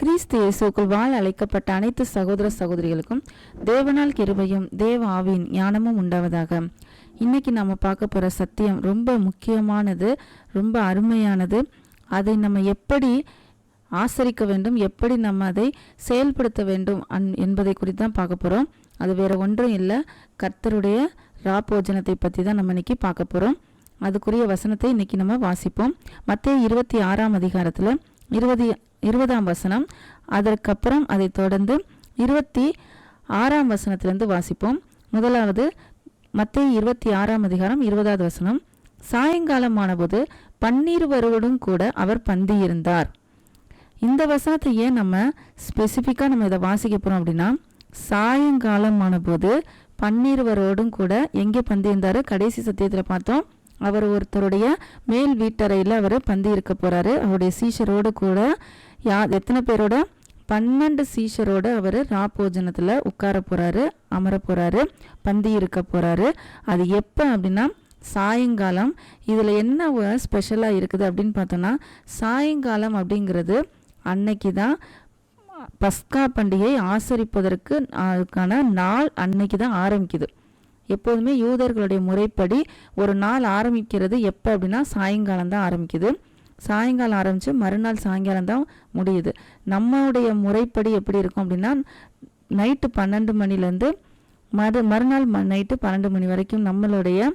கிறிஸ்து இயேசுக்குள் வாழ அழைக்கப்பட்ட அனைத்து சகோதர சகோதரிகளுக்கும் தேவனால் கிருபையும் தேவ ஆவியின் ஞானமும் உண்டாவதாக. இன்னைக்கு நாம பார்க்க போற சத்தியம் ரொம்ப முக்கியமானது ரொம்ப அருமையானது. அதை நம்ம எப்படி ஆசரிக்க வேண்டும் எப்படி நம்ம அதை செயல்படுத்த வேண்டும் அன் என்பதை குறித்து தான் பார்க்க போகிறோம் அது வேற ஒன்றும் இல்லை. கர்த்தருடைய ராபோஜனத்தை பற்றி தான் நம்ம இன்னைக்கு பார்க்க போகிறோம் அதுக்குரிய வசனத்தை இன்னைக்கு நம்ம வாசிப்போம். மத்திய இருபத்தி ஆறாம் அதிகாரத்தில் இருபது இருபதாம் வசனம். அதற்கப்புறம் அதை தொடர்ந்து இருபத்தி ஆறாம் வசனத்திலிருந்து வாசிப்போம். முதலாவது மத்திய இருபத்தி ஆறாம் அதிகாரம் இருபதாவது வசனம். சாயங்காலமானபோது பன்னீர் வருவதும் கூட அவர் பந்தியிருந்தார். இந்த வசனத்தை ஏன் நம்ம ஸ்பெசிஃபிக்காக நம்ம இதை வாசிக்க போகிறோம் அப்படின்னா சாயங்காலமான போது பன்னீர்வரோடும் கூட எங்கே பந்தி இருந்தார் கடைசி சத்தியத்தில் பார்த்தோம். அவர் ஒருத்தருடைய மேல் வீட்டறையில் அவர் பந்தி இருக்க போகிறாரு அவருடைய சீஷரோடு கூட யா எத்தனை பேரோட? பன்னெண்டு சீஷரோட அவர் ராபோஜனத்தில் உட்கார போகிறாரு அமர போகிறாரு பந்தி இருக்க போகிறாரு அது எப்போ அப்படின்னா சாயங்காலம். இதில் என்ன ஸ்பெஷலாக இருக்குது அப்படின்னு பார்த்தோன்னா சாயங்காலம் அப்படிங்கிறது அன்னைக்கு தான் பஸ்கா பண்டிகை ஆசரிப்பதற்கு அதுக்கான நாள் அன்னைக்கு தான் ஆரம்பிக்குது. எப்போதுமே யூதர்களுடைய முறைப்படி ஒரு நாள் ஆரம்பிக்கிறது எப்போ அப்படின்னா சாயங்காலம் தான் ஆரம்பிக்குது. சாயங்காலம் ஆரம்பித்து மறுநாள் சாயங்காலம் தான் முடியுது. நம்மளுடைய முறைப்படி எப்படி இருக்கும் அப்படின்னா நைட்டு பன்னெண்டு மணிலேருந்து மறு மறுநாள் ம நைட்டு பன்னெண்டு மணி வரைக்கும் நம்மளுடைய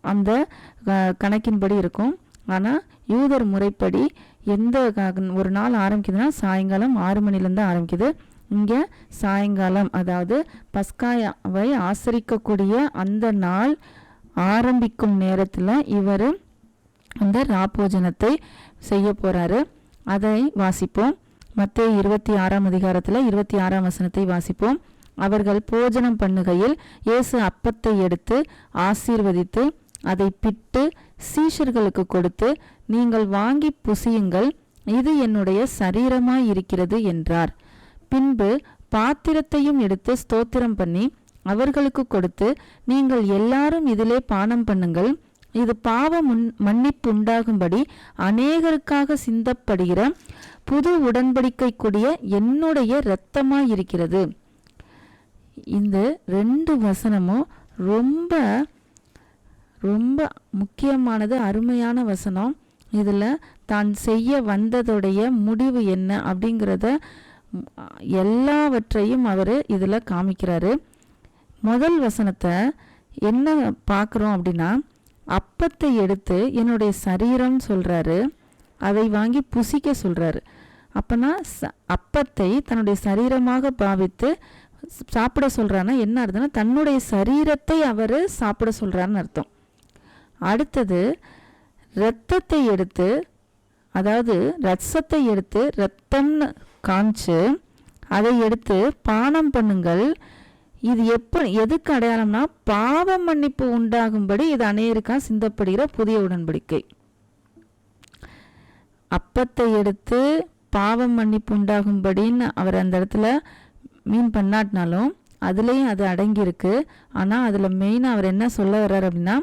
அந்த க- கணக்கின்படி இருக்கும். ஆனால் யூதர் முறைப்படி எந்த க- ஒரு நாள் ஆரம்பிக்குதுன்னா சாயங்காலம் ஆறு மணிலேருந்து ஆரம்பிக்குது. இங்கே சாயங்காலம் அதாவது பஸ்காயாவை ஆசரிக்கக்கூடிய அந்த நாள் ஆரம்பிக்கும் நேரத்தில் இவர் அந்த ராப்போஜனத்தை செய்ய போறாரு. அதை வாசிப்போம். மத்திய இருபத்தி ஆறாம் அதிகாரத்தில் இருபத்தி ஆறாம் வசனத்தை வாசிப்போம். அவர்கள் போஜனம் பண்ணுகையில் இயேசு அப்பத்தை எடுத்து ஆசீர்வதித்து அதை பிட்டு சீஷர்களுக்கு கொடுத்து நீங்கள் வாங்கி புசியுங்கள். இது என்னுடைய சரீரமாய் இருக்கிறது என்றார். பின்பு பாத்திரத்தையும் எடுத்து ஸ்தோத்திரம் பண்ணி அவர்களுக்கு கொடுத்து நீங்கள் எல்லாரும் இதிலே பானம் பண்ணுங்கள். இது பாவ முன் மன்னிப்பு உண்டாகும்படி அநேகருக்காக சிந்தப்படுகிற புது உடன்படிக்கைக்குரிய என்னுடைய இரத்தமாயிருக்கிறது. இந்த ரெண்டு வசனமும் ரொம்ப ரொம்ப முக்கியமானது அருமையான வசனம். இதில் தான் செய்ய வந்ததுடைய முடிவு என்ன அப்படிங்கிறத எல்லாவற்றையும் அவர் இதில் காமிக்கிறாரு. முதல் வசனத்தை என்ன பார்க்குறோம் அப்படின்னா அப்பத்தை எடுத்து என்னுடைய சரீரம் சொல்கிறாரு அதை வாங்கி புசிக்க சொல்கிறாரு அப்போனா ச அப்பத்தை தன்னுடைய சரீரமாக பாவித்து சாப்பிட சொல்கிறாருன்னா என்ன அர்த்தம்னா தன்னுடைய சரீரத்தை அவர் சாப்பிட சொல்கிறாருன்னு அர்த்தம். அடுத்தது இரத்தத்தை எடுத்து அதாவது ரசத்தை எடுத்து ரத்தம்னு காமிச்சு அதை எடுத்து பானம் பண்ணுங்கள் இது எப்போ எதுக்கு அடையாளம்னா பாவ மன்னிப்பு உண்டாகும்படி இது அநேருக்கா சிந்தப்படுகிற புதிய உடன்படிக்கை. அப்பத்தை எடுத்து பாவம் மன்னிப்பு உண்டாகும்படின்னு அவர் அந்த இடத்துல மீன் பண்ணாட்டினாலும் அதுலேயும் அது அடங்கியிருக்கு. ஆனால் அதில் மெயினாக அவர் என்ன சொல்ல வர்றார் அப்படின்னா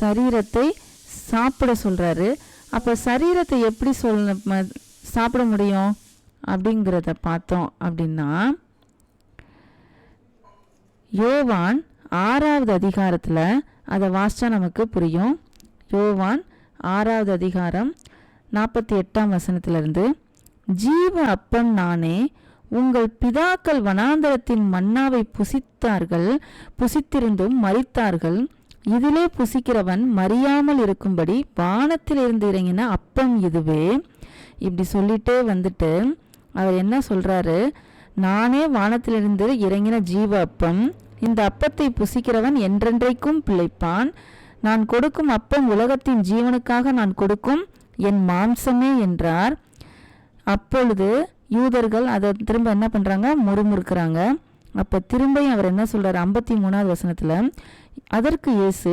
சரீரத்தை சாப்பிட சொல்கிறாரு அப்போ சரீரத்தை எப்படி சொல்ல ம- சாப்பிட முடியும்? அப்படிங்கிறத பார்த்தோம் அப்படின்னா யோவான் ஆறாவது அதிகாரத்தில் அதை வாசித்தா நமக்கு புரியும். யோவான் ஆறாவது அதிகாரம் நாற்பத்தி எட்டாம் வசனத்திலிருந்து ஜீவ அப்பன் நானே உங்கள் பிதாக்கள் வனாந்தரத்தின் மன்னாவை புசித்தார்கள் புசித்திருந்தும் மறித்தார்கள் இதிலே புசிக்கிறவன் மறியாமல் இருக்கும்படி வானத்திலிருந்து இறங்கின அப்பம் இதுவே. இப்படி சொல்லிட்டே வந்துட்டு அவர் என்ன சொல்கிறாரு நானே வானத்திலிருந்து இறங்கின ஜீவ அப்பம். இந்த அப்பத்தை புசிக்கிறவன் என்றென்றைக்கும் பிழைப்பான். நான் கொடுக்கும் அப்பம் உலகத்தின் ஜீவனுக்காக நான் கொடுக்கும். என் மாம்சமே என்றார். அப்பொழுது யூதர்கள் அதை திரும்ப என்ன பண்ணுறாங்க முறுமுறுக்கிறாங்க. அப்போ திரும்பியும் அவர் என்ன சொல்கிறார் ஐம்பத்தி மூணாவது வசனத்தில் அதற்கு இயேசு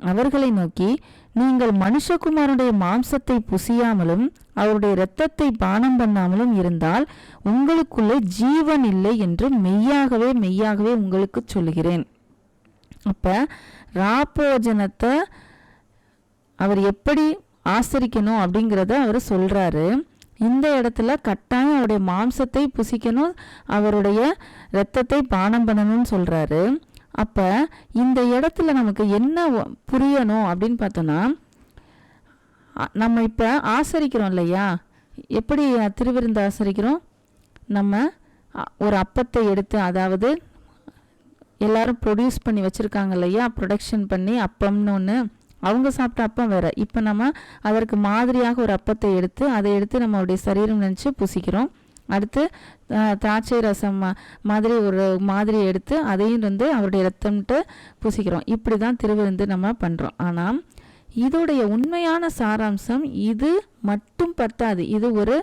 அவர்களை நோக்கி நீங்கள் மனுஷகுமாரனுடைய மாம்சத்தை புசியாமலும் அவருடைய இரத்தத்தை பானம் பண்ணாமலும் இருந்தால் உங்களுக்குள்ளே ஜீவன் இல்லை என்று மெய்யாகவே மெய்யாகவே உங்களுக்கு சொல்லுகிறேன். அப்போ ராப்போஜனத்தை அவர் எப்படி ஆசரிக்கணும் அப்படிங்கிறத அவர் சொல்கிறாரு இந்த இடத்துல கட்டாயம் அவருடைய மாம்சத்தை புசிக்கணும் அவருடைய இரத்தத்தை பானம் பண்ணணும்னு சொல்கிறாரு அப்போ இந்த இடத்துல நமக்கு என்ன புரியணும் அப்படின்னு பார்த்தோன்னா நம்ம இப்போ ஆசரிக்கிறோம் இல்லையா? எப்படி திருவிருந்து ஆசரிக்கிறோம்? நம்ம அ- ஒரு அப்பத்தை எடுத்து அதாவது எல்லாரும் ப்ரொடியூஸ் பண்ணி வச்சுருக்காங்க இல்லையா? ப்ரொடக்ஷன் பண்ணி அப்பம்னு ஒன்று அவங்க சாப்பிட்ட அப்பம் வேறு. இப்போ நம்ம அதற்கு மாதிரியாக ஒரு அப்பத்தை எடுத்து அதை எடுத்து நம்மளுடைய சரீரம் நினச்சி புசிக்கிறோம். அடுத்து திராட்சை ரசம் மாதிரி ஒரு மாதிரி எடுத்து அதையும் வந்து அவருடைய ரத்தம்ட்டு பூசிக்கிறோம். இப்படி தான் திருவிருந்து நம்ம பண்ணுறோம் ஆனால் இதோடைய உண்மையான சாராம்சம் இது மட்டும் பத்தாது. இது ஒரு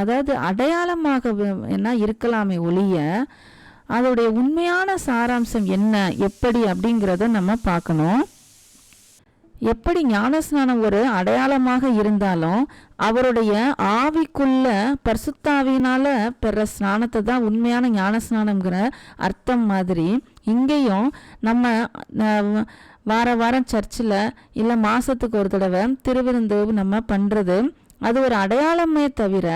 அதாவது அடையாளமாக என்ன இருக்கலாமே ஒழிய அதோடைய உண்மையான சாராம்சம் என்ன எப்படி அப்படிங்கிறத நம்ம பார்க்கணும். எப்படி ஞானஸ்நானம் ஒரு அடையாளமாக இருந்தாலும் அவருடைய ஆவிக்குள்ள பரிசுத்தாவினால பெற ஸ்நானத்தை தான் உண்மையான ஞானஸ்நானம்ங்கிற அர்த்தம் மாதிரி. இங்கேயும் நம்ம வார வாரம் சர்ச்சில் இல்லை மாதத்துக்கு ஒரு தடவை திருவிருந்து நம்ம பண்ணுறது அது ஒரு அடையாளமே தவிர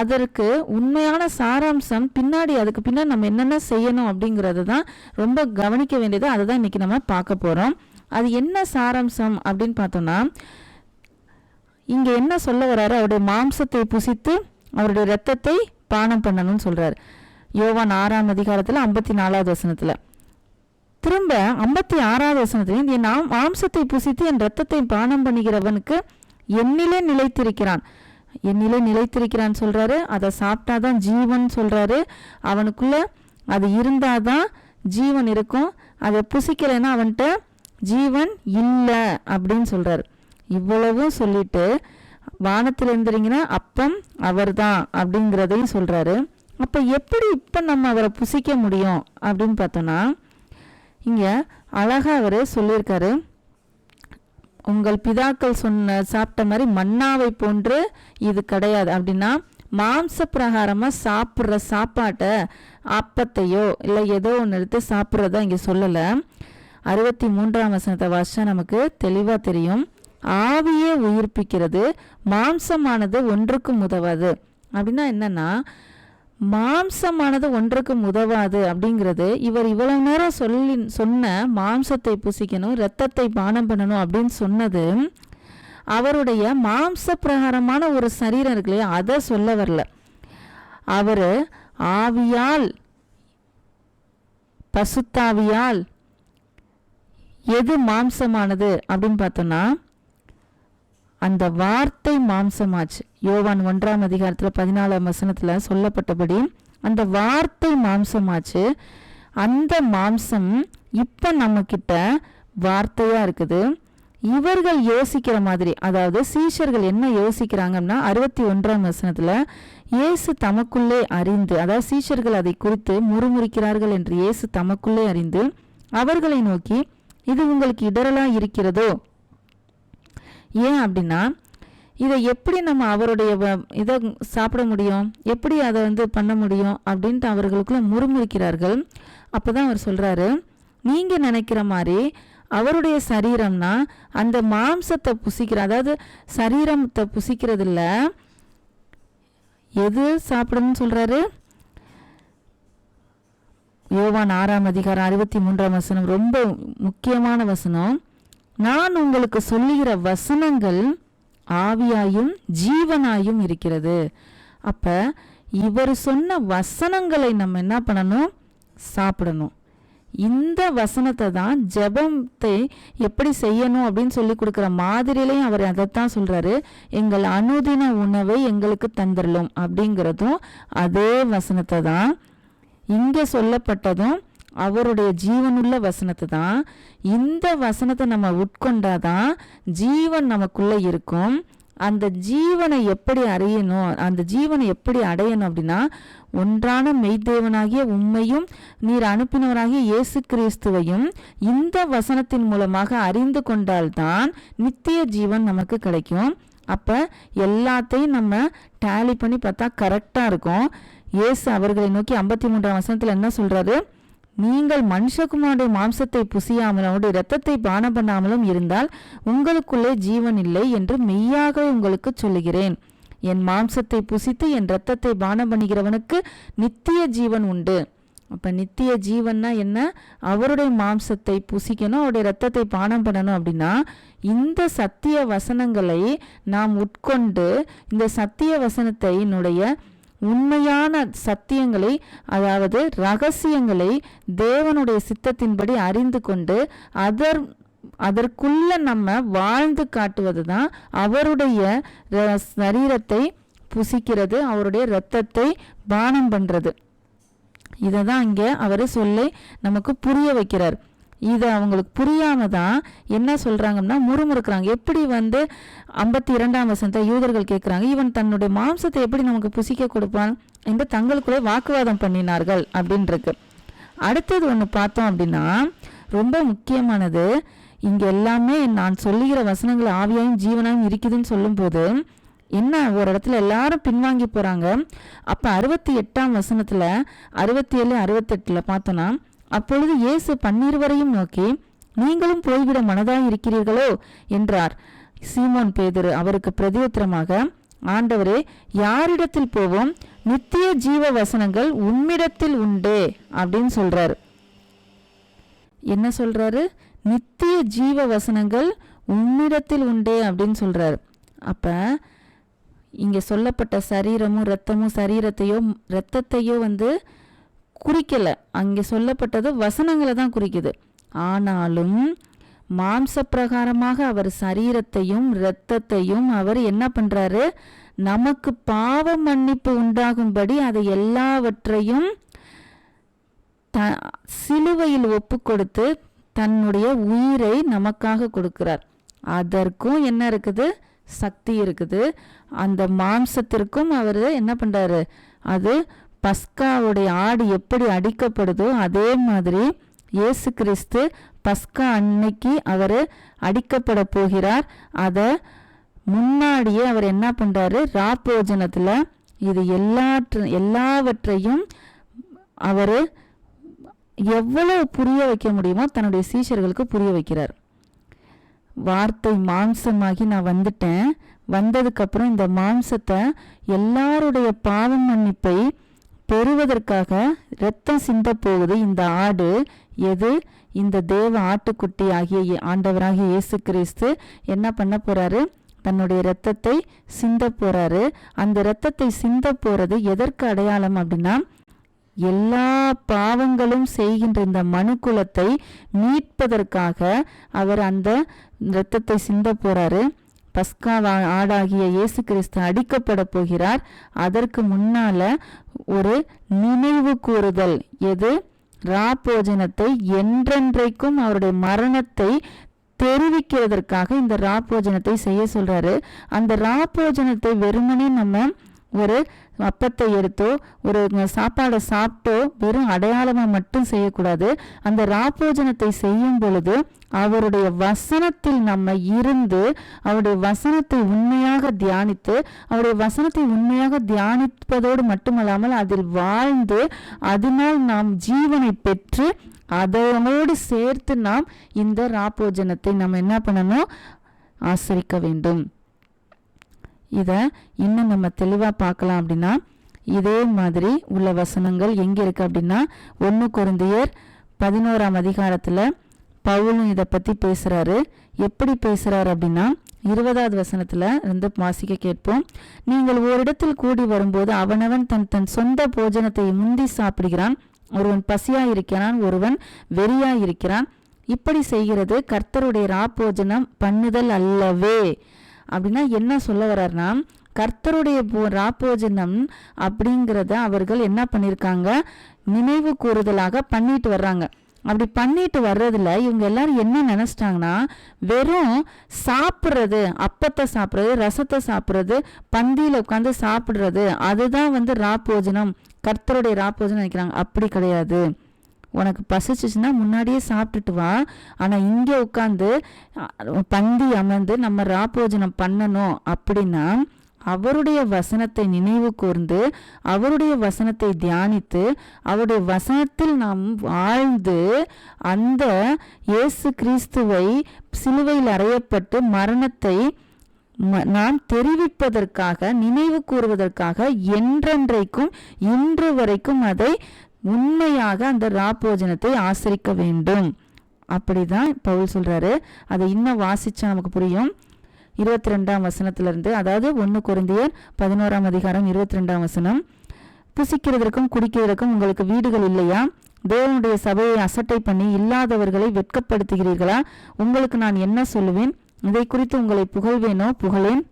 அதற்கு உண்மையான சாராம்சம் பின்னாடி அதுக்கு பின்னாடி நம்ம என்னென்ன செய்யணும் அப்படிங்கிறது தான் ரொம்ப கவனிக்க வேண்டியது. அதை தான் இன்றைக்கி நம்ம பார்க்க போகிறோம் அது என்ன சாராம்சம் அப்படின்னு பார்த்தோம்னா இங்கே என்ன சொல்ல வர்றாரு? அவருடைய மாம்சத்தை புசித்து அவருடைய ரத்தத்தை பானம் பண்ணணும்னு சொல்கிறார் யோவான் ஆறாம் அதிகாரத்தில் ஐம்பத்தி நாலாவது வசனத்தில். திரும்ப ஐம்பத்தி ஆறாவது வசனத்தில் என் நாம் மாம்சத்தை புசித்து என் ரத்தத்தை பானம் பண்ணுகிறவனுக்கு என்னிலே நிலைத்திருக்கிறான். என்னிலே நிலைத்திருக்கிறான் சொல்கிறாரு அதை சாப்பிட்டாதான் ஜீவன் சொல்கிறாரு அவனுக்குள்ளே அது இருந்தால் தான் ஜீவன் இருக்கும். அதை புசிக்கலைன்னா அவன்கிட்ட ஜீவன் இல்லை அப்படின்னு சொல்கிறார் இவ்வளவும் சொல்லிட்டு வானத்தில் இருந்துறீங்கன்னா அப்பம் அவர் தான் அப்படிங்கிறதையும் சொல்கிறாரு அப்போ எப்படி இப்போ நம்ம அவரை புசிக்க முடியும் அப்படின்னு பார்த்தோன்னா இங்கே அழகா அவர் சொல்லியிருக்காரு. உங்கள் பிதாக்கள் சொன்ன சாப்பிட்ட மாதிரி மன்னாவை போன்று இது கிடையாது. அப்படின்னா மாம்ச பிரகாரமாக சாப்பிட்ற சாப்பாட்டை அப்பத்தையோ இல்லை ஏதோ ஒன்று எடுத்து சாப்பிட்றதா இங்கே சொல்லலை. அறுபத்தி மூன்றாம் வசனத்தை வாசிச்சா நமக்கு தெளிவாக தெரியும். ஆவியே உயிர்ப்பிக்கிறது மாம்சமானது ஒன்றுக்கும் உதவாது. அப்படின்னா என்னன்னா மாம்சமானது ஒன்றுக்கும் உதவாது அப்படிங்கிறது இவர் இவ்வளவு நேரம் சொல்லி சொன்ன மாம்சத்தை புசிக்கணும் இரத்தத்தை பானம் பண்ணணும் அப்படின்னு சொன்னது அவருடைய மாம்ச பிரகாரமான ஒரு சரீரம் இருக்கு இல்லையா அதை சொல்ல வரல. அவர் ஆவியால் பசுத்தாவியால் எது மாம்சமானது அப்படின்னு பார்த்தோம்னா அந்த வார்த்தை மாம்சமாச்சு. யோவான் ஒன்றாம் அதிகாரத்தில் பதினாலாம் வசனத்தில் சொல்லப்பட்டபடி அந்த வார்த்தை மாம்சமாச்சு. அந்த மாம்சம் இப்போ நம்மக்கிட்ட வார்த்தையாக இருக்குது. இவர்கள் யோசிக்கிற மாதிரி அதாவது சீஷர்கள் என்ன யோசிக்கிறாங்கன்னா அறுபத்தி ஒன்றாம் வசனத்தில் இயேசு தமக்குள்ளே அறிந்து அதாவது சீஷர்கள் அதை குறித்து முறுமுறுக்கிறார்கள் என்று இயேசு தமக்குள்ளே அறிந்து அவர்களை நோக்கி இது உங்களுக்கு இடரலாக இருக்கிறதோ? ஏன் அப்படின்னா இதை எப்படி நம்ம அவருடைய வ- இதை சாப்பிட முடியும்? எப்படி அதை வந்து பண்ண முடியும்? அப்படின்ட்டு அவர்களுக்குள்ள முறுமுறுக்கிறார்கள். அப்பதான் அவர் சொல்கிறாரு நீங்கள் நினைக்கிற மாதிரி அவருடைய சரீரம்னா அந்த மாம்சத்தை புசிக்கிற அதாவது சரீரத்தை புசிக்கிறதில்ல எது சாப்பிடணும்னு சொல்கிறாரு யோவான் ஆறாம் அதிகாரம் அறுபத்தி மூன்றாம் வசனம். ரொம்ப முக்கியமான வசனம். நான் உங்களுக்கு சொல்லுகிற வசனங்கள் ஆவியாயும் ஜீவனாயும் இருக்கிறது. அப்ப இவர் சொன்ன வசனங்களை நம்ம என்ன பண்ணணும்? சாப்பிடணும். இந்த வசனத்தை தான் ஜபத்தை எப்படி செய்யணும் அப்படின்னு சொல்லி கொடுக்குற மாதிரிலையும் அவர் அதைத்தான் சொல்றாரு. எங்கள் அனுதின உணவை எங்களுக்கு தந்துடலும் அப்படிங்கிறதும் அதே வசனத்தை தான் இங்கே சொல்லப்பட்டதும் அவருடைய ஜீவனுள்ள வசனத்தை தான். இந்த வசனத்தை நம்ம உட்கொண்டாதான் ஜீவன் நமக்குள்ளே இருக்கும். அந்த ஜீவனை எப்படி அறியணும்? அந்த ஜீவனை எப்படி அடையணும் அப்படின்னா ஒன்றான மெய்தேவனாகிய உண்மையும் நீர் அனுப்பினவராகிய இயேசு கிறிஸ்துவையும் இந்த வசனத்தின் மூலமாக அறிந்து கொண்டால்தான் நித்திய ஜீவன் நமக்கு கிடைக்கும். அப்போ எல்லாத்தையும் நம்ம டேலி பண்ணி பார்த்தா கரெக்டாக இருக்கும். இயேசு அவர்களை நோக்கி ஐம்பத்தி மூன்றாம் வசனத்தில் என்ன சொல்றாரு? நீங்கள் மனுஷகுமாருடைய மாம்சத்தை புசியாமலும் அவருடைய இரத்தத்தை பானம் பண்ணாமலும் இருந்தால் உங்களுக்குள்ளே ஜீவன் இல்லை என்று மெய்யாக உங்களுக்கு சொல்லுகிறேன். என் மாம்சத்தை புசித்து என் இரத்தத்தை பானம் பண்ணுகிறவனுக்கு நித்திய ஜீவன் உண்டு. அப்ப நித்திய ஜீவன்னா என்ன? அவருடைய மாம்சத்தை புசிக்கணும் அவருடைய ரத்தத்தை பானம் பண்ணணும் அப்படின்னா இந்த சத்திய வசனங்களை நாம் உட்கொண்டு இந்த சத்திய வசனத்தினுடைய உண்மையான சத்தியங்களை அதாவது ரகசியங்களை தேவனுடைய சித்தத்தின்படி அறிந்து கொண்டு அதர் அதற்குள்ள நம்ம வாழ்ந்து காட்டுவது தான் அவருடைய சரீரத்தை புசிக்கிறது அவருடைய இரத்தத்தை பானம் பண்ணுறது இதை தான் இங்கே அவர் சொல்லி நமக்கு புரிய வைக்கிறார். இது அவங்களுக்கு புரியாமல் தான் என்ன சொல்கிறாங்கன்னா முறுமுறுக்கிறாங்க. எப்படி வந்து ஐம்பத்தி இரண்டாம் வசனத்தை யூதர்கள் கேட்குறாங்க இவன் தன்னுடைய மாம்சத்தை எப்படி நமக்கு புசிக்க கொடுப்பான் என்று தங்களுக்குள்ளே வாக்குவாதம் பண்ணினார்கள் அப்படின்றது அடுத்தது ஒன்று பார்த்தோம் அப்படின்னா ரொம்ப முக்கியமானது இங்கே எல்லாமே நான் சொல்லுகிற வசனங்கள் ஆவியாயும் ஜீவனாயும் இருக்குதுன்னு சொல்லும்போது என்ன ஒரு இடத்துல எல்லாரும் பின்வாங்கி போகிறாங்க அப்போ அறுபத்தி எட்டாம் வசனத்தில் அறுபத்தி ஏழு அறுபத்தெட்டில் பார்த்தோன்னா அப்பொழுது இயேசு பன்னிருவரையும் நோக்கி நீங்களும் போய்விட மனதாய் இருக்கிறீர்களோ என்றார். சீமோன் பேதுரு அவருக்கு பிரதியுத்தரமாக ஆண்டவரே யாரிடத்தில் போவோம்? நித்திய ஜீவ வசனங்கள் உம்மிடத்தில் உண்டே அப்படின்னு சொல்றாரு. என்ன சொல்றாரு? நித்திய ஜீவ வசனங்கள் உம்மிடத்தில் உண்டே அப்படின்னு சொல்றாரு. அப்ப இங்க சொல்லப்பட்ட சரீரமும் ரத்தமும் சரீரத்தையோ ரத்தத்தையோ வந்து குறிக்கல. அங்கே சொல்லப்பட்டது வசனங்களை தான் குறிக்குது. ஆனாலும் மாம்ச பிரகாரமாக அவர் சரீரத்தையும் இரத்தத்தையும் அவர் என்ன பண்றாரு? நமக்கு பாவ மன்னிப்பு உண்டாகும்படி அதை எல்லாவற்றையும் த சிலுவையில் ஒப்பு கொடுத்து தன்னுடைய உயிரை நமக்காக கொடுக்கிறார். அதற்கும் என்ன இருக்குது? சக்தி இருக்குது. அந்த மாம்சத்திற்கும் அவர் என்ன பண்றாரு? அது பஸ்காவுடைய ஆடு எப்படி அடிக்கப்படுதோ அதே மாதிரி இயேசு கிறிஸ்து பஸ்கா அன்னைக்கு அவர் அடிக்கப்பட போகிறார். அதை முன்னாடியே அவர் என்ன பண்ணுறாரு ராப்போஜனத்தில் இது எல்லாற்ற எல்லாவற்றையும் அவர் எவ்வளவு புரிய வைக்க முடியுமோ தன்னுடைய சீஷர்களுக்கு புரிய வைக்கிறார். வார்த்தை மாம்சமாகி நான் வந்துட்டேன். வந்ததுக்கப்புறம் இந்த மாம்சத்தை எல்லாருடைய பாவம் மன்னிப்பை பெறுவதற்காக இரத்தம் சிந்த போகுது இந்த ஆடு எது? இந்த தேவ ஆட்டுக்குட்டி ஆகிய ஆண்டவராகிய இயேசு கிறிஸ்து என்ன பண்ண போறாரு? தன்னுடைய இரத்தத்தை சிந்த போறாரு. அந்த இரத்தத்தை சிந்த போறது எதற்கு அடையாளம் அப்படின்னா எல்லா பாவங்களும் செய்கின்ற இந்த மனுக்குலத்தை மீட்பதற்காக அவர் அந்த இரத்தத்தை சிந்த போறாரு. பஸ்காவா ஆடாகிய இயேசு கிறிஸ்து அடிக்கப்பட போகிறார். அதற்கு முன்னால ஒரு நினைவு கூறுதல். எது? ராப்போஜனத்தை என்றென்றைக்கும் அவருடைய மரணத்தை தெரிவிக்கிறதற்காக இந்த ராப்போஜனத்தை செய்ய சொல்றாரு. அந்த ராப்போஜனத்தை வெறுமனே நம்ம ஒரு அப்பத்தை எடுத்தோ ஒரு சாப்பாடை சாப்பிட்டோ வெறும் அடையாளமாக மட்டும் செய்யக்கூடாது. அந்த ராப்போஜனத்தை செய்யும் பொழுது அவருடைய வசனத்தில் நம்ம இருந்து அவருடைய வசனத்தை உண்மையாக தியானித்து அவருடைய வசனத்தை உண்மையாக தியானிப்பதோடு மட்டுமல்லாமல் அதில் வாழ்ந்து அதனால் நாம் ஜீவனை பெற்று அதனோடு சேர்த்து நாம் இந்த ராப்போஜனத்தை நம்ம என்ன பண்ணணும்? ஆசரிக்க வேண்டும். இதை இன்னும் நம்ம தெளிவாக பார்க்கலாம் அப்படின்னா இதே மாதிரி உள்ள வசனங்கள் எங்கே இருக்குது அப்படின்னா ஒன்று குருந்தையர் பதினோராம் அதிகாரத்தில் பவுலும் இதை பற்றி பேசுகிறாரு எப்படி பேசுகிறாரு அப்படின்னா இருபதாவது வசனத்தில் இருந்து வாசிக்க கேட்போம். நீங்கள் ஓரிடத்தில் கூடி வரும்போது அவனவன் தன் தன் சொந்த போஜனத்தை முந்தி சாப்பிடுகிறான். ஒருவன் பசியாக இருக்கிறான் ஒருவன் வெறியாக இருக்கிறான் இப்படி செய்கிறது கர்த்தருடைய ராப்போஜனம் பண்ணுதல் அல்லவே. அப்படின்னா என்ன சொல்ல வர்றாருன்னா கர்த்தருடைய போ- ராப்போஜனம் அப்படிங்கிறத அவர்கள் என்ன பண்ணியிருக்காங்க நினைவு கூறுதலாக பண்ணிட்டு வர்றாங்க. அப்படி பண்ணிட்டு வர்றதுல இவங்க எல்லாரும் என்ன நினச்சிட்டாங்கன்னா வெறும் சாப்பிட்றது அப்பத்தை சாப்பிட்றது ரசத்தை சாப்பிட்றது பந்தியில் உட்காந்து சாப்பிட்றது அதுதான் வந்து ராப்போஜனம். கர்த்தருடைய ராப்போஜனம் நினைக்கிறாங்க. அப்படி கிடையாது. உனக்கு பசிச்சிச்சுன்னா முன்னாடியே சாப்பிட்டுட்டு வா. ஆனால் இங்கே உட்காந்து பந்தி அமர்ந்து நம்ம ராப்போஜனம் பண்ணணும் அப்படின்னா அவருடைய வசனத்தை நினைவு கூர்ந்து அவருடைய வசனத்தை தியானித்து அவருடைய வசனத்தில் நாம் வாழ்ந்து அந்த இயேசு கிறிஸ்துவை சிலுவையில் அறையப்பட்டு மரணத்தை ம- நாம் தெரிவிப்பதற்காக நினைவு கூறுவதற்காக என்றென்றைக்கும் இன்று வரைக்கும் அதை உண்மையாக அந்த ராப்போஜனத்தை ஆசரிக்க வேண்டும். அப்படிதான் பவுல் சொல்றாரு. அதை இன்னும் வாசிச்சா நமக்கு புரியும். இருபத்தி ரெண்டாம் வசனத்திலிருந்து அதாவது ஒன்று குருந்தியர் பதினோராம் அதிகாரம் இருபத்தி ரெண்டாம் வசனம். புசிக்கிறதற்கும் குடிக்கிறதற்கும் உங்களுக்கு வீடுகள் இல்லையா? தேவனுடைய சபையை அசட்டை பண்ணி இல்லாதவர்களை வெட்கப்படுத்துகிறீர்களா? உங்களுக்கு நான் என்ன சொல்லுவேன்? இதை குறித்து உங்களை புகழ்வேனோ? புகழேன்.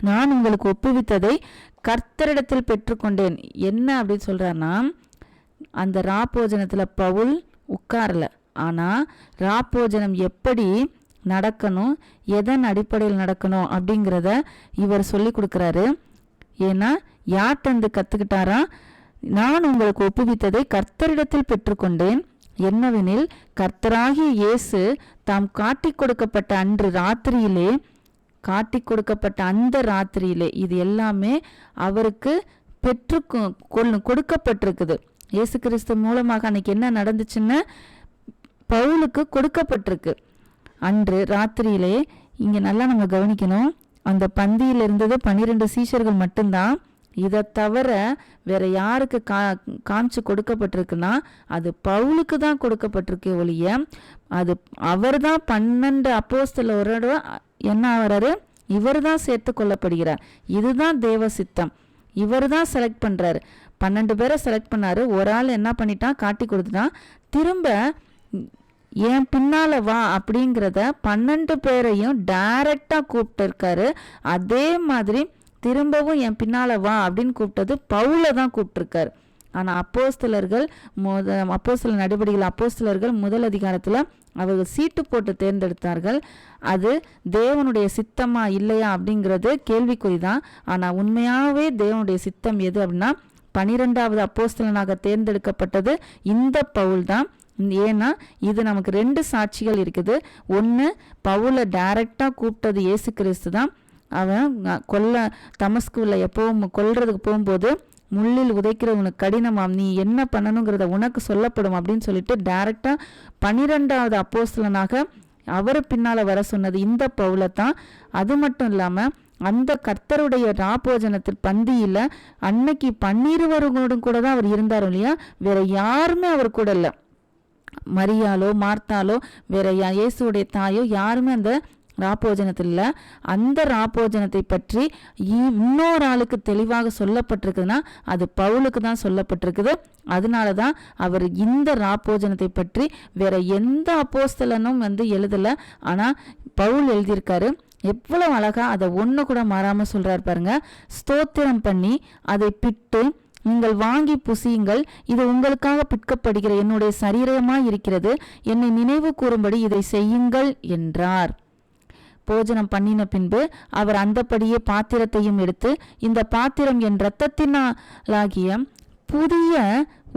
நான் உங்களுக்கு ஒப்புவித்ததை கர்த்தரிடத்தில் பெற்றுக்கொண்டேன். என்ன அப்படின்னு சொல்றாருன்னா அந்த ராப்போஜனத்துல பவுல் உட்காரல. ஆனா ராப்போஜனம் எப்படி நடக்கணும் எதன் அடிப்படையில் நடக்கணும் அப்படிங்கிறத இவர் சொல்லி கொடுக்குறாரு. ஏன்னா யார்கிட்ட கற்றுக்கிட்டாரா நான் உங்களுக்கு ஒப்புவித்ததை கர்த்தரிடத்தில் பெற்றுக்கொண்டேன். என்னவெனில் கர்த்தராகிய இயேசு தாம் காட்டிக் கொடுக்கப்பட்ட அன்று ராத்திரியிலே காட்டிக் கொடுக்கப்பட்ட அந்த ராத்திரியிலே இது எல்லாமே அவருக்கு பெற்று கொள்- கொடுக்கப்பட்டிருக்குது. இயேசு கிறிஸ்து மூலமாக அன்னைக்கு என்ன நடந்துச்சுன்னு பவுலுக்கு கொடுக்கப்பட்டிருக்கு. அன்று ராத்திரியிலே இங்கே நல்லா நம்ம கவனிக்கணும். அந்த பந்தியில் இருந்தது பன்னிரெண்டு சீஷர்கள் மட்டும்தான். இதை தவிர வேற யாருக்கு கா காமிச்சு கொடுக்கப்பட்டிருக்குன்னா அது பவுலுக்கு தான் கொடுக்கப்பட்டிருக்கே ஒழிய அது அவர் தான் பன்னெண்டு அப்போஸ்தலரோட என்ன ஆகிறாரு? இவர் தான் சேர்த்து கொள்ளப்படுகிறார். இதுதான் தேவ சித்தம். இவர் தான் செலக்ட் பண்ணுறாரு பன்னெண்டு பேரை செலக்ட் பண்ணார். ஒரு ஆள் என்ன பண்ணிட்டான்? காட்டி கொடுத்துட்டான். திரும்ப என் பின்னால் வா அப்படிங்கிறத பன்னெண்டு பேரையும் டைரெக்டாக கூப்பிட்டுருக்காரு. அதே மாதிரி திரும்பவும் என் பின்னால் வா அப்படின்னு கூப்பிட்டது பவுல தான் கூப்பிட்டுருக்காரு. ஆனால் அப்போஸ்தலர்கள் முத அப்போஸ்தல நடவடிக்கைகள் அப்போஸ்தலர்கள் முதல் அதிகாரத்தில் அவர்கள் சீட்டு போட்டு தேர்ந்தெடுத்தார்கள். அது தேவனுடைய சித்தமா இல்லையா அப்படிங்கிறது கேள்விக்குறி தான். ஆனால் உண்மையாகவே தேவனுடைய சித்தம் எது அப்படின்னா பனிரெண்டாவது அப்போஸ்தலனாக தேர்ந்தெடுக்கப்பட்டது இந்த பவுல் தான் ஏன்னா இது நமக்கு ரெண்டு சாட்சிகள் இருக்குது. ஒன்று பவுலை டைரெக்டாக கூப்பிட்டது ஏசு கிறிஸ்து தான் அவன் கொல்ல தமஸ்குவில் எப்போவும் கொல்றதுக்கு போகும்போது முள்ளில் உதைக்கிறவனுக்கு கடினமாம். நீ என்ன பண்ணணுங்கிறத உனக்கு சொல்லப்படும் அப்படின்னு சொல்லிட்டு டைரெக்டாக பனிரெண்டாவது அப்போஸ்தலனாக அவர் பின்னால் வர சொன்னது இந்த பவுலை தான் அது மட்டும் இல்லாமல் அந்த கர்த்தருடைய ராபோஜனத்தில் பந்தியில் அன்னைக்கு பன்னிருவரோடும் கூட தான் அவர் இருந்தார் இல்லையா? வேற யாருமே அவர் கூட இல்லை. மரியாலோ மார்த்தாலோ வேற யா- இயேசுவுடைய தாயோ யாருமே அந்த ராப்போஜனத்தில் இல்லை. அந்த ராப்போஜனத்தை பற்றி இ- இன்னொரு ஆளுக்கு தெளிவாக சொல்லப்பட்டிருக்குதுன்னா அது பவுலுக்கு தான் சொல்லப்பட்டிருக்குது. அதனால தான் அவர் இந்த ராப்போஜனத்தை பற்றி வேற எந்த அப்போஸ்தலனும் வந்து எழுதலை. ஆனால் பவுல் எழுதியிருக்காரு எவ்வளவு அழகா அதை ஒன்று கூட மாறாமல் சொல்றாரு பாருங்க. ஸ்தோத்திரம் பண்ணி அதை பிட்டு நீங்கள் வாங்கி புசியுங்கள். இது உங்களுக்காக பிற்கப்படுகிற என்னுடைய சரீரமாக இருக்கிறது. என்னை நினைவு கூறும்படி இதை செய்யுங்கள் என்றார். போஜனம் பண்ணின பின்பு அவர் அந்தப்படியே பாத்திரத்தையும் எடுத்து இந்த பாத்திரம் என் இரத்தத்தினாலாகிய புதிய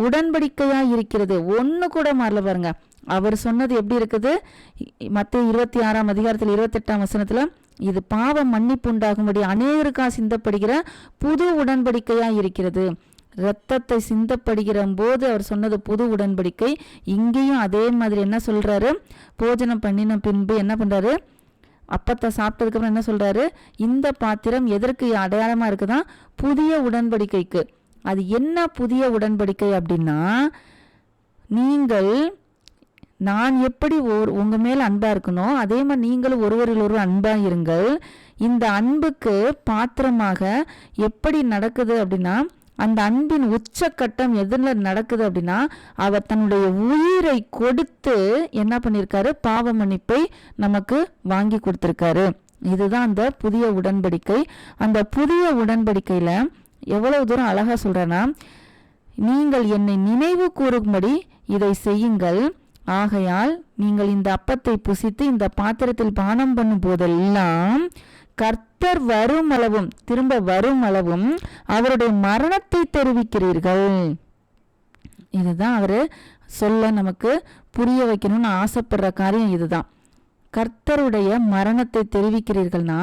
உடன்படிக்கையாக இருக்கிறது. ஒன்று கூட மாறல பாருங்க. அவர் சொன்னது எப்படி இருக்குது? மத்திய இருபத்தி ஆறாம் அதிகாரத்தில் இருபத்தெட்டாம் வசனத்தில் இது பாவம் மன்னிப்பு உண்டாகும்படி அநேகருக்கா சிந்தப்படுகிற புது உடன்படிக்கையாக இருக்கிறது. இரத்தத்தை சிந்தப்படுகிற போது அவர் சொன்னது புது உடன்படிக்கை. இங்கேயும் அதே மாதிரி என்ன சொல்கிறாரு போஜனம் பண்ணின பின்பு என்ன பண்ணுறாரு அப்பத்தை சாப்பிட்டதுக்கு அப்புறம் என்ன சொல்கிறாரு இந்த பாத்திரம் எதற்கு அடையாளமாக இருக்குதான் புதிய உடன்படிக்கைக்கு. அது என்ன புதிய உடன்படிக்கை அப்படின்னா நீங்கள் நான் எப்படி ஒரு உங்கள் மேல் அன்பாக இருக்கணும் அதே மாதிரி நீங்களும் ஒருவரில் ஒரு அன்பாக இருங்கள். இந்த அன்புக்கு பாத்திரமாக எப்படி நடக்குது அப்படின்னா அந்த அன்பின் உச்சக்கட்டம் எதில் நடக்குது அப்படின்னா அவர் தன்னுடைய உயிரை கொடுத்து என்ன பண்ணியிருக்காரு பாவ மன்னிப்பை நமக்கு வாங்கி கொடுத்துருக்காரு. இதுதான் அந்த புதிய உடன்படிக்கை. அந்த புதிய உடன்படிக்கையில் எவ்வளவு தூரம் அழகாக சொல்கிறேன்னா நீங்கள் என்னை நினைவு கூறும்படி இதை செய்யுங்கள். ஆகையால் நீங்கள் இந்த அப்பத்தை புசித்து இந்த பாத்திரத்தில் பானம் பண்ணும் போதெல்லாம் கர்த்தர் வரும் அளவும் திரும்ப வரும் அளவும் அவருடைய மரணத்தை தெரிவிக்கிறீர்கள். இதுதான் அவர் சொல்ல நமக்கு புரிய வைக்கணும்னு ஆசைப்படுற காரியம் இதுதான். கர்த்தருடைய மரணத்தை தெரிவிக்கிறீர்கள்னா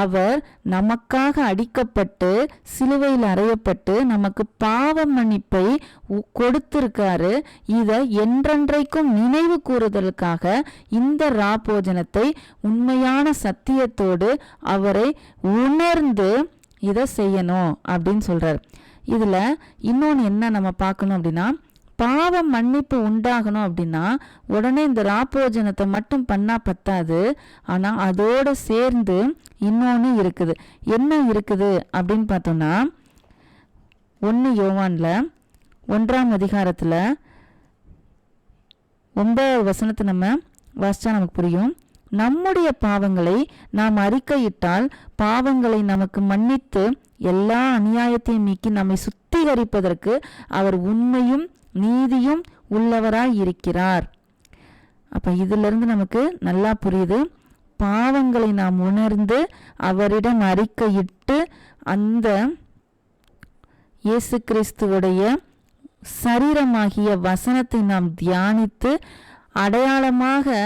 அவர் நமக்காக அடிக்கப்பட்டு சிலுவையில் அறையப்பட்டு நமக்கு பாவ மன்னிப்பை கொடுத்திருக்காரு. இதை என்றென்றைக்கும் நினைவு கூறுதலுக்காக இந்த ரா போஜனத்தை உண்மையான சத்தியத்தோடு அவரை உணர்ந்து இதை செய்யணும் அப்படின்னு சொல்றார். இதில் இன்னொன்று என்ன நம்ம பார்க்கணும் அப்படின்னா பாவ மன்னிப்பு உண்டாகணும் அப்படின்னா உடனே இந்த ராப்போஜனத்தை மட்டும் பண்ணால் பத்தாது. ஆனால் அதோட சேர்ந்து இன்னொன்று இருக்குது. என்ன இருக்குது அப்படின்னு பார்த்தோம்னா ஒன்று யோவான்ல ஒன்றாம் அதிகாரத்தில் ஒன்பதாவது வசனத்தை நம்ம வாசித்தா நமக்கு புரியும். நம்முடைய பாவங்களை நாம் அறிக்கையிட்டால் பாவங்களை நமக்கு மன்னித்து எல்லா அநியாயத்தையும் நீக்கி நம்மை சுத்திகரிப்பதற்கு அவர் உண்மையும் நீதியும் உள்ளவராய் இருக்கிறார் அப்போ இதுல இருந்து நமக்கு நல்லா புரியுது. பாவங்களை நாம் உணர்ந்து அவரிடம் அறிக்கையிட்டு அந்த இயேசு கிறிஸ்துவுடைய சரீரமாகிய வசனத்தை நாம் தியானித்து அடையாளமாக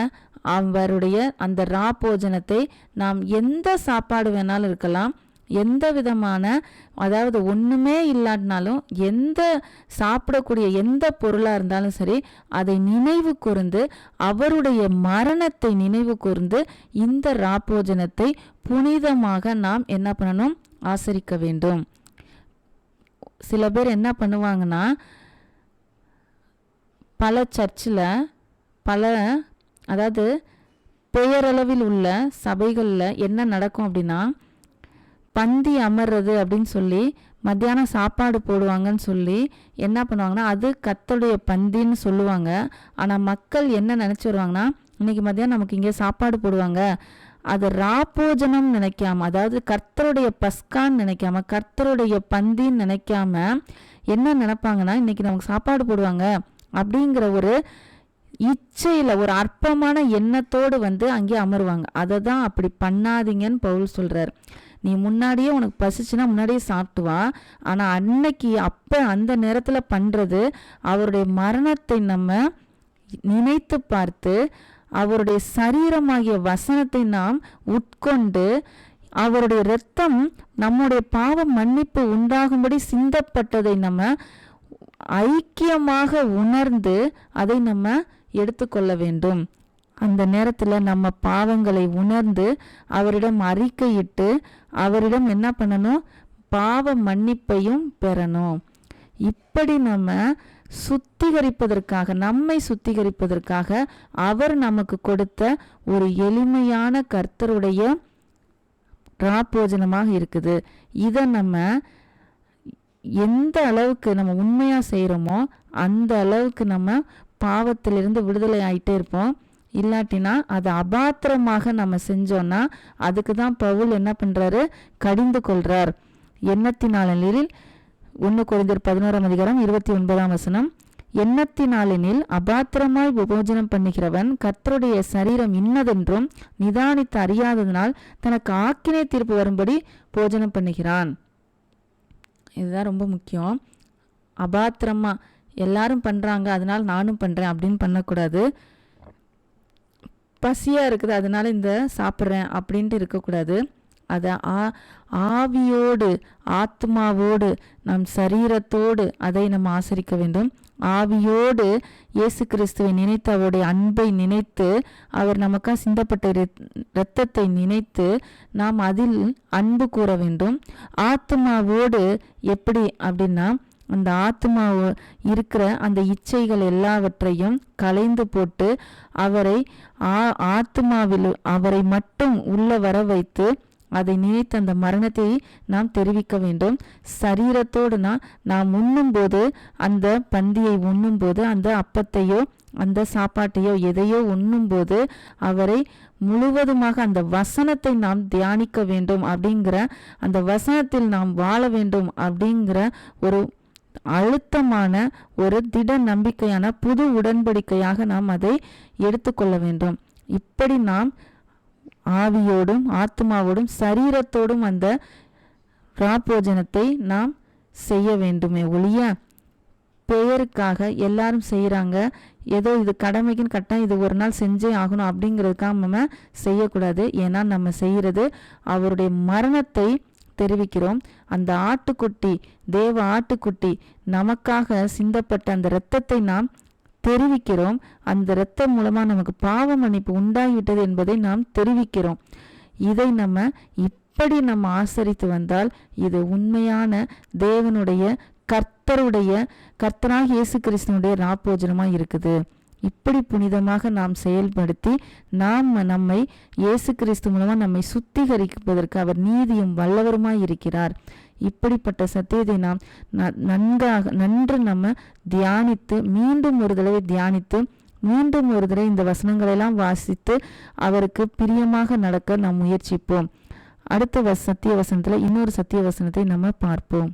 அவருடைய அந்த ராப்போஜனத்தை நாம் எந்த சாப்பாடு வேணாலும் இருக்கலாம். எந்த விதமான அதாவது ஒன்றுமே இல்லாட்டினாலும் எந்த சாப்பிடக்கூடிய எந்த பொருளாக இருந்தாலும் சரி அதை நினைவு கூர்ந்து அவருடைய மரணத்தை நினைவு கூர்ந்து இந்த ராப்போஜனத்தை புனிதமாக நாம் என்ன பண்ணணும்? ஆசரிக்க வேண்டும். சில பேர் என்ன பண்ணுவாங்கன்னா பல சர்ச்சில் பல அதாவது பெயரளவில் உள்ள சபைகளில் என்ன நடக்கும் அப்படின்னா பந்தி அமர்றது அப்படின்னு சொல்லி மத்தியானம் சாப்பாடு போடுவாங்கன்னு சொல்லி என்ன பண்ணுவாங்கன்னா அது கத்தோடைய பந்தின்னு சொல்லுவாங்க. ஆனால் மக்கள் என்ன நினச்சி வருவாங்கன்னா இன்னைக்கு மத்தியானம் நமக்கு இங்கே சாப்பாடு போடுவாங்க. அது ராப்போஜனம் நினைக்காம அதாவது கர்த்தருடைய பஸ்கான்னு நினைக்காம கர்த்தருடைய பந்தின்னு நினைக்காம என்ன நினைப்பாங்கன்னா இன்னைக்கு நமக்கு சாப்பாடு போடுவாங்க. அப்படிங்கிற ஒரு இச்சையில் ஒரு அற்பமான எண்ணத்தோடு வந்து அங்கே அமருவாங்க. அதை தான் அப்படி பண்ணாதீங்கன்னு பவுல் சொல்கிறார் நீ முன்னாடியே உனக்கு பசிச்சுன்னா முன்னாடியே சாப்பிட்டு வா. அன்னைக்கு அப்போ அந்த நேரத்தில் பண்ணுறது அவருடைய மரணத்தை நம்ம நினைத்து பார்த்து அவருடைய சரீரமாகிய வசனத்தை நாம் உட்கொண்டு அவருடைய இரத்தம் நம்முடைய பாவ மன்னிப்பு உண்டாகும்படி சிந்தப்பட்டதை நம்ம ஐக்கியமாக உணர்ந்து அதை நம்ம எடுத்துக்கொள்ள வேண்டும். அந்த நேரத்தில் நம்ம பாவங்களை உணர்ந்து அவரிடம் அறிக்கையிட்டு அவரிடம் என்ன பண்ணணும்? பாவ மன்னிப்பையும் பெறணும். இப்படி நம்ம சுத்திகரிப்பதற்காக நம்மை சுத்திகரிப்பதற்காக அவர் நமக்கு கொடுத்த ஒரு எளிமையான கர்த்தருடைய ராப்போஜனமாக இருக்குது. இதை நம்ம எந்த அளவுக்கு நம்ம உண்மையாக செய்கிறோமோ அந்த அளவுக்கு நம்ம பாவத்திலிருந்து விடுதலை ஆகிட்டே இருப்போம். இல்லாட்டினா அது அபாத்திரமாக நம்ம செஞ்சோம்னா அதுக்கு தான் பவுல் என்ன பண்ணுறாரு கடிந்து கொள்றார். எண்ணத்தினாலில் ஒன்று குறைந்தர் பதினோராம் அதிகாரம் இருபத்தி ஒன்பதாம் வசனம். எண்ணத்தினாலெனில் அபாத்திரமாய் விபோஜனம் பண்ணுகிறவன் கர்த்தருடைய சரீரம் இன்னதென்றும் நிதானித்து அறியாததினால் தனக்கு ஆக்கினை தீர்ப்பு வரும்படி போஜனம் பண்ணுகிறான். இதுதான் ரொம்ப முக்கியம். அபாத்திரமா எல்லாரும் பண்றாங்க அதனால நானும் பண்றேன் அப்படின்னு பண்ணக்கூடாது. பசியாக இருக்குது அதனால் இந்த சாப்பிட்றேன் அப்படின்ட்டு இருக்கக்கூடாது. அதை ஆ ஆவியோடு ஆத்மாவோடு நம் சரீரத்தோடு அதை நம்ம ஆசரிக்க வேண்டும். ஆவியோடு இயேசு கிறிஸ்துவை நினைத்து அவருடைய அன்பை நினைத்து அவர் நமக்காக சிந்தப்பட்ட இரத்தத்தை நினைத்து நாம் அதில் அன்பு கூற வேண்டும். ஆத்மாவோடு எப்படி அப்படின்னா அந்த ஆத்மா இருக்கிற அந்த இச்சைகள் எல்லாவற்றையும் கலைந்து போட்டு அவரை ஆ- ஆத்மாவில் அவரை மட்டும் உள்ள வர வைத்து அதை நினைத்து அந்த மரணத்தை நாம் தெரிவிக்க வேண்டும். சரீரத்தோடுனா நாம் உண்ணும்போது அந்த பந்தியை உண்ணும்போது அந்த அப்பத்தையோ அந்த சாப்பாட்டையோ எதையோ உண்ணும்போது அவரை முழுவதுமாக அந்த வசனத்தை நாம் தியானிக்க வேண்டும் அப்படிங்கிற அந்த வசனத்தில் நாம் வாழ வேண்டும் அப்படிங்கிற ஒரு அழுத்தமான ஒரு திட நம்பிக்கையான புது உடன்படிக்கையாக நாம் அதை எடுத்துக்கொள்ள வேண்டும். இப்படி நாம் ஆவியோடும் ஆத்மாவோடும் சரீரத்தோடும் அந்த ராப்போஜனத்தை நாம் செய்ய வேண்டுமே ஒழிய பெயருக்காக எல்லாரும் செய்கிறாங்க ஏதோ இது கடமைக்குன்னு கட்டாயம் இது ஒரு நாள் செஞ்சே ஆகணும் அப்படிங்கிறதுக்காக நம்ம செய்யக்கூடாது. ஏன்னா நம்ம செய்கிறது அவருடைய மரணத்தை தெரிவிக்கிறோம். அந்த ஆட்டுக்குட்டி தேவ ஆட்டுக்குட்டி நமக்காக சிந்தப்பட்ட அந்த இரத்தத்தை நாம் தெரிவிக்கிறோம். அந்த இரத்தம் மூலமா நமக்கு பாவ மன்னிப்பு உண்டாகிவிட்டது என்பதை நாம் தெரிவிக்கிறோம். இதை நம்ம இப்படி நம்ம ஆசரித்து வந்தால் இது உண்மையான தேவனுடைய கர்த்தருடைய கர்த்தனாக இயேசு கிறிஸ்தனுடைய ராப்போஜனமாக இருக்குது. இப்படி புனிதமாக நாம் செயல்படுத்தி நாம் நம்மை இயேசு கிறிஸ்து மூலமாக நம்மை சுத்திகரிப்பதற்கு அவர் நீதியும் வல்லவருமாய் இருக்கிறார். இப்படிப்பட்ட சத்தியத்தை நாம் ந- நன்காக நன்று நம்ம தியானித்து மீண்டும் ஒரு தடவை தியானித்து மீண்டும் ஒரு தடவை இந்த வசனங்களெல்லாம் வாசித்து அவருக்கு பிரியமாக நடக்க நாம் முயற்சிப்போம். அடுத்த வ சத்திய வசனத்தில் இன்னொரு சத்திய வசனத்தை நம்ம பார்ப்போம்.